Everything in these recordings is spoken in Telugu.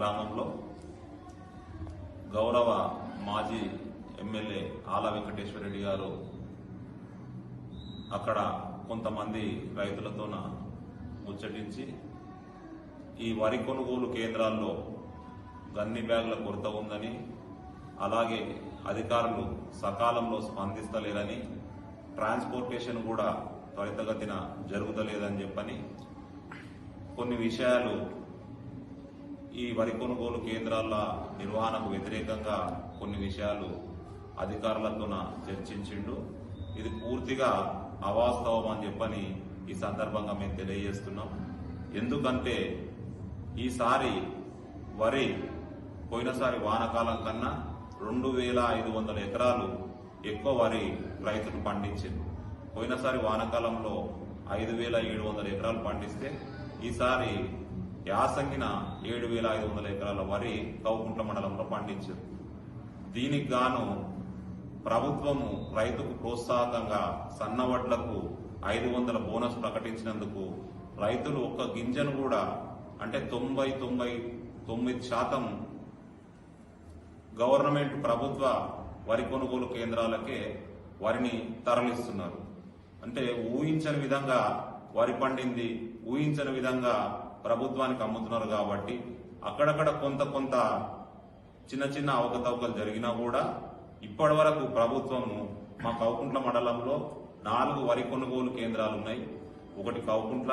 గ్రామంలో గౌరవ మాజీ ఎమ్మెల్యే ఆల వెంకటేశ్వర రెడ్డి గారు అక్కడ కొంతమంది రైతులతోన ముచ్చటించి ఈ వరి కొనుగోలు కేంద్రాల్లో గన్ని బ్యాగుల కొరత ఉందని అలాగే అధికారులు సకాలంలో స్పందిస్తలేరని ట్రాన్స్పోర్టేషన్ కూడా త్వరితగతిన జరుగుతలేదని చెప్పని కొన్ని విషయాలు ఈ వరి కొనుగోలు కేంద్రాల నిర్వహణకు వ్యతిరేకంగా కొన్ని విషయాలు అధికారులతోన చర్చించిండు. ఇది పూర్తిగా అవాస్తవం అని చెప్పని ఈ సందర్భంగా మేము తెలియజేస్తున్నాం. ఎందుకంటే ఈసారి వరి పోయినసారి వానాకాలం కన్నా రెండు వేల ఐదు వందల ఎకరాలు ఎక్కువ వరి రైతులు పండించింది పోయినసారి వానాకాలంలో ఐదు వేల ఏడు వందల ఎకరాలు పండిస్తే ఈసారి యాసంగిన ఏడు వేల ఐదు వందల ఎకరాల వరి కౌకుంట్ల మండలంలో పండించారు. దీనికి గాను ప్రభుత్వము రైతుకు ప్రోత్సాహకంగా సన్నవడ్లకు ఐదు వందల బోనస్ ప్రకటించినందుకు రైతులు ఒక్క గింజను కూడా అంటే తొంభై తొంభై తొమ్మిది శాతం గవర్నమెంట్ ప్రభుత్వ వరి కొనుగోలు కేంద్రాలకే వరిని తరలిస్తున్నారు. అంటే ఊహించని విధంగా వరి పండింది ఊహించని విధంగా ప్రభుత్వానికి అమ్ముతున్నారు కాబట్టి అక్కడక్కడ కొంత కొంత చిన్న చిన్న అవకతవకలు జరిగినా కూడా ఇప్పటి వరకు ప్రభుత్వము మా కౌకుంట్ల మండలంలో నాలుగు వరి కొనుగోలు కేంద్రాలు ఉన్నాయి. ఒకటి కౌకుంట్ల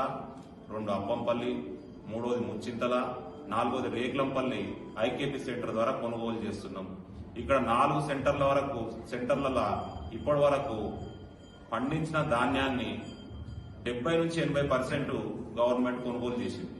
రెండు అప్పంపల్లి మూడోది ముచ్చింతల నాలుగోది రేకులంపల్లి ఐకేపీ సెంటర్ ద్వారా కొనుగోలు చేస్తున్నాం. ఇక్కడ నాలుగు సెంటర్ల వరకు సెంటర్లలో ఇప్పటి వరకు పండించిన ధాన్యాన్ని డెబ్బై నుంచి ఎనభై పర్సెంట్ గవర్నమెంట్ కొనుగోలు చేసింది.